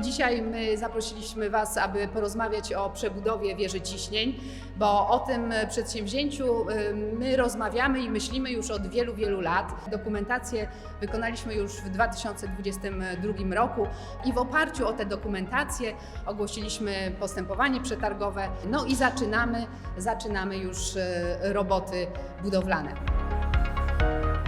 Dzisiaj my zaprosiliśmy Was, aby porozmawiać o przebudowie wieży ciśnień, bo o tym przedsięwzięciu y, my rozmawiamy i myślimy już od wielu, wielu lat. Dokumentację wykonaliśmy już w 2022 roku i w oparciu o tę dokumentację ogłosiliśmy postępowanie przetargowe. No i zaczynamy, zaczynamy już y, roboty budowlane.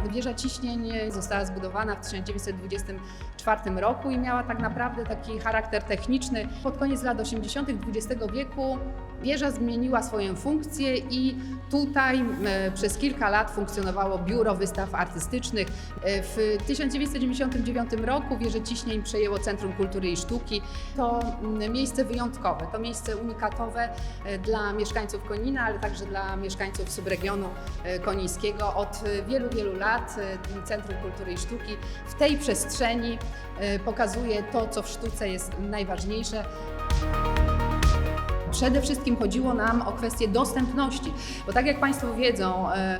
Wieża ciśnień została zbudowana w 1924 roku i miała tak naprawdę taki charakter techniczny. Pod koniec lat 80. XX wieku wieża zmieniła swoją funkcję i tutaj e, przez kilka lat funkcjonowało biuro wystaw artystycznych. E, W 1999 roku wieżę ciśnień przejęło Centrum Kultury i Sztuki. To mm, miejsce wyjątkowe, to miejsce unikatowe e, dla mieszkańców Konina, ale także dla mieszkańców subregionu konińskiego. Od wielu, wielu lat e, Centrum Kultury i Sztuki w tej przestrzeni e, pokazuje to, co w sztuce jest najważniejsze. Przede wszystkim chodziło nam o kwestię dostępności, bo tak jak Państwo wiedzą, e,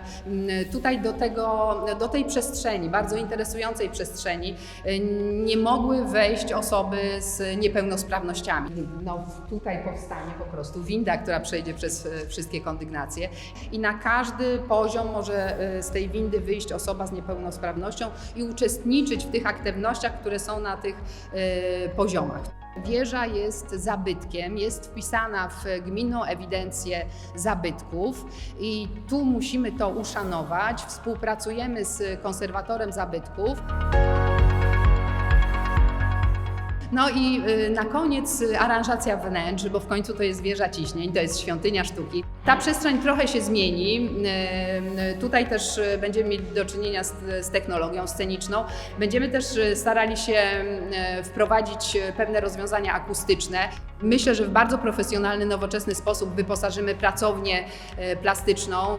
tutaj do, tego, do tej przestrzeni, bardzo interesującej przestrzeni, e, nie mogły wejść osoby z niepełnosprawnościami. No, tutaj powstanie po prostu winda, która przejdzie przez e, wszystkie kondygnacje i na każdy poziom może z tej windy wyjść osoba z niepełnosprawnością i uczestniczyć w tych aktywnościach, które są na tych poziomach. Wieża jest zabytkiem, jest wpisana w gminną ewidencję zabytków i tu musimy to uszanować. Współpracujemy z konserwatorem zabytków. No i y, na koniec y, aranżacja wnętrz, bo w końcu to jest wieża ciśnień, to jest świątynia sztuki. Ta przestrzeń trochę się zmieni. Y, Tutaj też będziemy mieć do czynienia z, z technologią sceniczną. Będziemy też starali się wprowadzić pewne rozwiązania akustyczne. Myślę, że w bardzo profesjonalny, nowoczesny sposób wyposażymy pracownię plastyczną.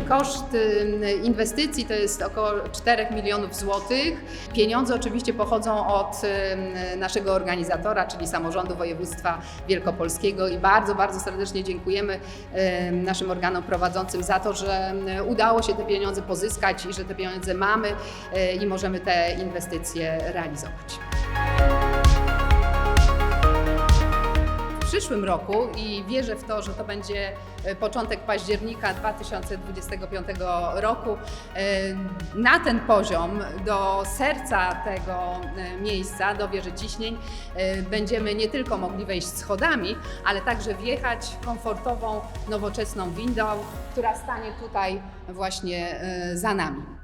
Koszt y, inwestycji to jest około 4 milionów złotych. Pieniądze oczywiście pochodzą od y, naszego organizatora, czyli Samorządu Województwa Wielkopolskiego i bardzo, bardzo serdecznie dziękujemy y, naszym organom prowadzącym za to, że y, udało się te pieniądze pozyskać i że te pieniądze mamy y, i możemy te inwestycje realizować. Przyszłym roku i wierzę w to, że to będzie e, początek października 2025 roku. E, Na ten poziom, do serca tego e, miejsca, do wieży ciśnień, będziemy nie tylko mogli wejść schodami, ale także wjechać komfortową, nowoczesną windą, która stanie tutaj właśnie za nami.